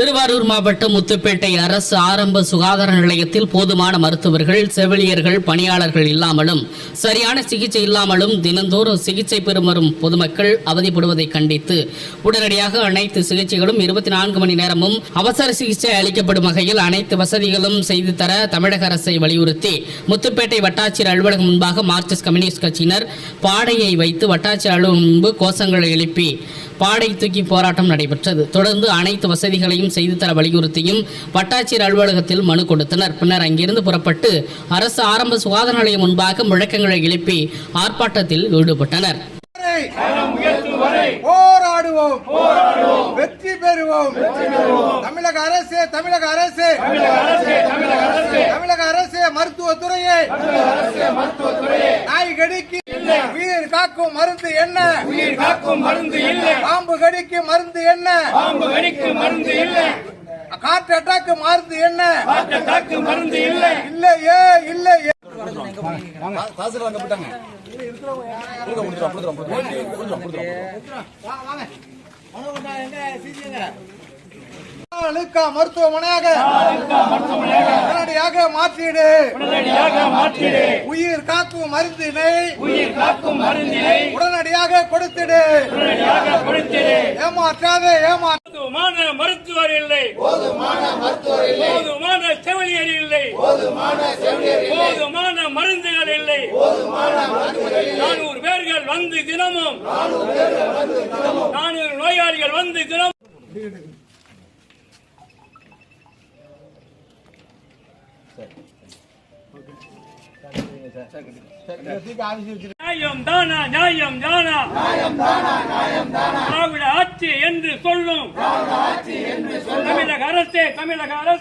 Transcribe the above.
திருவாரூர் மாவட்டம் முத்துப்பேட்டை அரசு ஆரம்ப சுகாதார நிலையத்தில் போதுமான மருத்துவர்கள் செவிலியர்கள் பணியாளர்கள் இல்லாமலும் சரியான சிகிச்சை இல்லாமலும் தினந்தோறும் சிகிச்சை பெறும் வரும் பொதுமக்கள் அவதிப்படுவதை கண்டித்து உடனடியாக அனைத்து சிகிச்சைகளும் இருபத்தி நான்கு மணி நேரமும் அவசர சிகிச்சை அளிக்கப்படும் வகையில் அனைத்து வசதிகளும் செய்து தர தமிழக அரசை வலியுறுத்தி முத்துப்பேட்டை வட்டாட்சியர் அலுவலகம் முன்பாக மார்க்சிஸ்ட் கம்யூனிஸ்ட் கட்சியினர் பாடையை வைத்து வட்டாட்சியர் அலுவலகம் முன்பு கோஷங்களை எழுப்பி பாடை தூக்கி போராட்டம் நடைபெற்றது. தொடர்ந்து அனைத்து வசதிகளையும் செய்து தர வலியுறுத்தியும் வட்டாட்சியர் அலுவலகத்தில் மனு கொடுத்தனர். பின்னர் அங்கிருந்து புறப்பட்டு அரசு ஆரம்ப சுகாதார நிலையம் முன்பாக முழக்கங்களை எழுப்பி ஆர்ப்பாட்டத்தில் ஈடுபட்டனர். போராடுவோம். வெற்றி பெறுவோம். தமிழக அரசு தமிழக அரசு. தமிழக அரசு மருத்துவத்துறையை. நாய் கடிக்கு காக்கும் மருந்து என்ன? உயிர் காக்கும் மருந்து இல்லை. பாம்பு கடிக்கு மருந்து என்ன? பாம்பு கடிக்கு மருந்து இல்லை. காற்று அட்டாக்கு மருந்து என்ன? காற்று மருந்து இல்லை. இல்லையே இல்லையே. மருத்துவமனையாக. உடனடியாக மாற்றீடு. உடனடியாக மாற்றிடு. உயிர் காக்கும் மருந்தினை. உயிர் காக்கும் மருந்தினை உடனடியாக கொடுத்திடு உடனடியாக ஏமாற்றாதே ஏமா போதுமான மருத்துவர் இல்லை. போதுமான செவிலியர் இல்லை. போதுமான மருந்துகள் இல்லை. நானூறு பேர்கள் வந்து தினமும். நானூறு நோயாளிகள் வந்து தினமும். நியாயம் தானா நியாயம் தானா? திராவிட ஆட்சி என்று சொல்லும். தமிழக அரசே தமிழக அரசு.